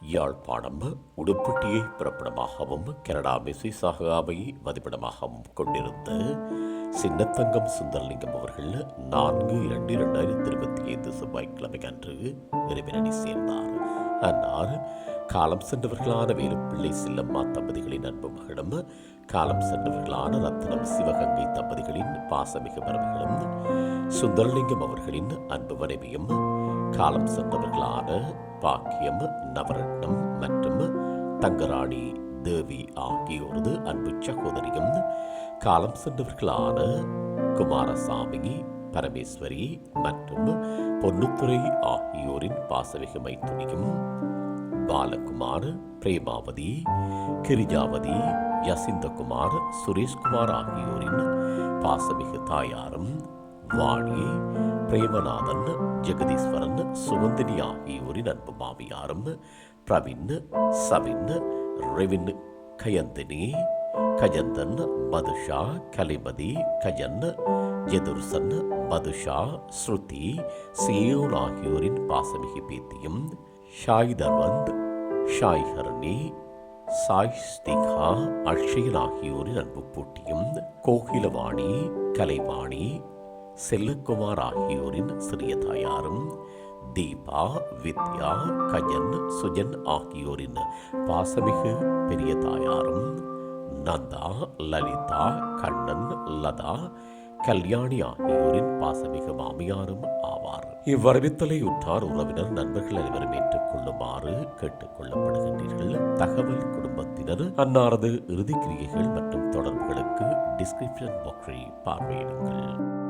Yazhpanam உடுப்பட்டியை பிறப்பிடமாகவும் Canada மிசிசாகாவை வதிப்பிடமாகவும் கொண்டிருந்த சின்னத்தங்கம் சுந்தரலிங்கம் அவர்கள் நான்கு இரண்டு இரண்டாயிரத்தி இருபத்தி ஐந்து செவ்வாய்க்கிழமை அன்று இறைவனடி சேர்ந்தார். அன்னார் காலம் சென்றவர்களான வேலுப்பிள்ளை செல்லம்மா தம்பதிகளின் அன்பு மகளும் காலம் சென்றவர்களான ரத்னம் சிவகங்கை தம்பதி பாசமிகு மரபுகளும் சுந்தரலிங்கம் அவர்களின் அன்பு மனைவியும் காலம் சென்றவர்களான பாக்கியம் நவரத்னம் மற்றும் தங்கராணி தேவி ஆகியோரது அன்பு சகோதரியும் காலம் சென்றவர்களான குமாரசாமி பரமேஸ்வரி மற்றும் பொன்னுத்துறை ஆகியோரின் பாசமிகு மைத்துனியும் பாலகுமார் பிரேமாவதி கிரிஜாவதி யசிந்தகுமார் சுரேஷ்குமார் ஆகியோரின் பாசமிகு தாயாரும் வாணி பிரேமநாதன் ஜெகதீஸ்வரன் சுகந்தினி ஆகியோரின் அன்பு மாமியாரும் பிரவின் சவின் ரெவின் கயந்தினி கஜந்தன் மதுஷா கலிமதி கஜன் யதுர்சன் மதுஷா ஸ்ருதி சியோன் ஆகியோரின் பாசமிகு பேத்தியும் ஷாய் தர்வந்த் ஷாய் ஹரணி சாய் ஸ்திகா அக்ஷயன் ஆகியோரின் அன்பு போட்டியும் கோகிலவாணி கலைவாணி செல்லக்குமார் ஆகியோரின் சிறிய தாயாரும் தீபா வித்யா கஜன் சுஜன் ஆகியோரின் பாசமிகு பெரிய தாயாரும் நந்தா லலிதா கண்ணன் லதா கல்யாணி ஆகியோரின் பாசமிகு மாமியாரும் ஆவார். இவ்வறிவித்தலை உற்றார் உறவினர் நண்பர்கள் அனைவரும் ஏற்றுக்கொள்ளுமாறு கேட்டுக் கொள்ளப்படுகின்றீர்கள். தகவல் குடும்பத்தினர் அன்னாரது இறுதி கிரியைகள் மற்றும் தொடர்புகளுக்கு டிஸ்கிரிப்ஷன் பாக்ஸை பார்வையிடுங்கள்.